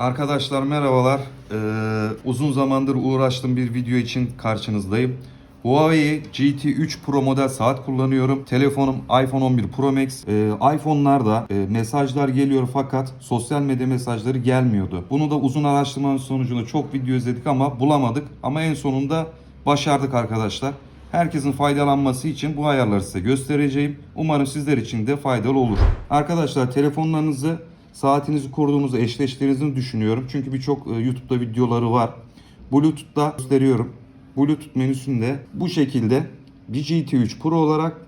Arkadaşlar merhabalar. Ee, uzun zamandır uğraştığım bir video için karşınızdayım. Huawei GT3 Pro model saat kullanıyorum. Telefonum iPhone 11 Pro Max. Ee, iPhone'larda e, mesajlar geliyor fakat sosyal medya mesajları gelmiyordu. Bunu da uzun araştırmanın sonucunda çok video izledik ama bulamadık. Ama en sonunda başardık arkadaşlar. Herkesin faydalanması için bu ayarları size göstereceğim. Umarım sizler için de faydalı olur. Arkadaşlar telefonlarınızı saatinizi kurduğunuzda eşleştirdiğinizi düşünüyorum. Çünkü birçok e, YouTube'da videoları var. Bluetooth'ta gösteriyorum. Bluetooth menüsünde bu şekilde bir GT3 Pro olarak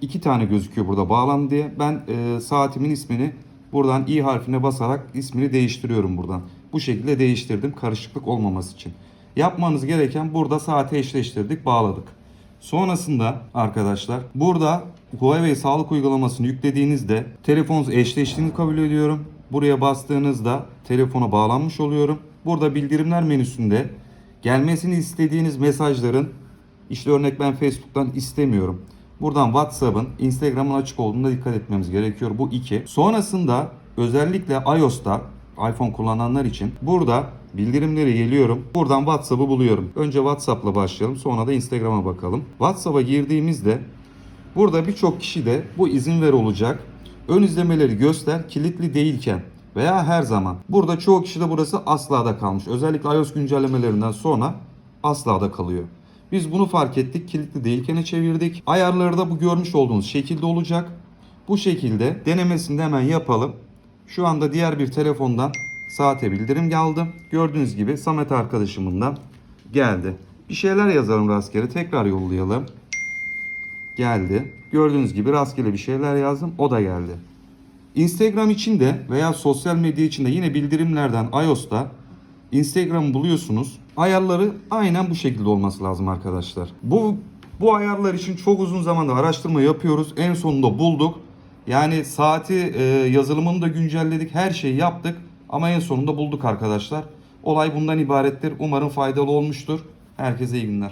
iki tane gözüküyor burada bağlan diye. Ben e, saatimin ismini buradan i harfine basarak ismini değiştiriyorum buradan. Bu şekilde değiştirdim karışıklık olmaması için. Yapmanız gereken burada saate eşleştirdik, bağladık. Sonrasında arkadaşlar burada Huawei sağlık uygulamasını yüklediğinizde telefonunuz eşleştiğini kabul ediyorum. Buraya bastığınızda telefona bağlanmış oluyorum. Burada bildirimler menüsünde gelmesini istediğiniz mesajların işte örnek ben Facebook'tan istemiyorum. Buradan WhatsApp'ın, Instagram'ın açık olduğuna dikkat etmemiz gerekiyor. Bu iki. Sonrasında özellikle iOS'ta iPhone kullananlar için burada bildirimleri geliyorum. Buradan WhatsApp'ı buluyorum. Önce WhatsApp'la başlayalım. Sonra da Instagram'a bakalım. WhatsApp'a girdiğimizde burada birçok kişi de bu izin ver olacak. Ön izlemeleri göster kilitli değilken veya her zaman. Burada çoğu kişi de burası asla da kalmış. Özellikle iOS güncellemelerinden sonra asla da kalıyor. Biz bunu fark ettik. Kilitli değilkene çevirdik. Ayarları da bu görmüş olduğunuz şekilde olacak. Bu şekilde denemesini de hemen yapalım. Şu anda diğer bir telefondan saate bildirim geldi. Gördüğünüz gibi Samet arkadaşımın da geldi. Bir şeyler yazalım rastgele. Tekrar yollayalım. Geldi. Gördüğünüz gibi rastgele bir şeyler yazdım. O da geldi. Instagram için de veya sosyal medya için de yine bildirimlerden iOS'ta Instagram'ı buluyorsunuz. Ayarları aynen bu şekilde olması lazım arkadaşlar. Bu bu ayarlar için çok uzun zamandır araştırma yapıyoruz. En sonunda bulduk. Yani saati e, yazılımını da güncelledik. Her şeyi yaptık. Ama en sonunda bulduk arkadaşlar. Olay bundan ibarettir. Umarım faydalı olmuştur. Herkese iyi günler.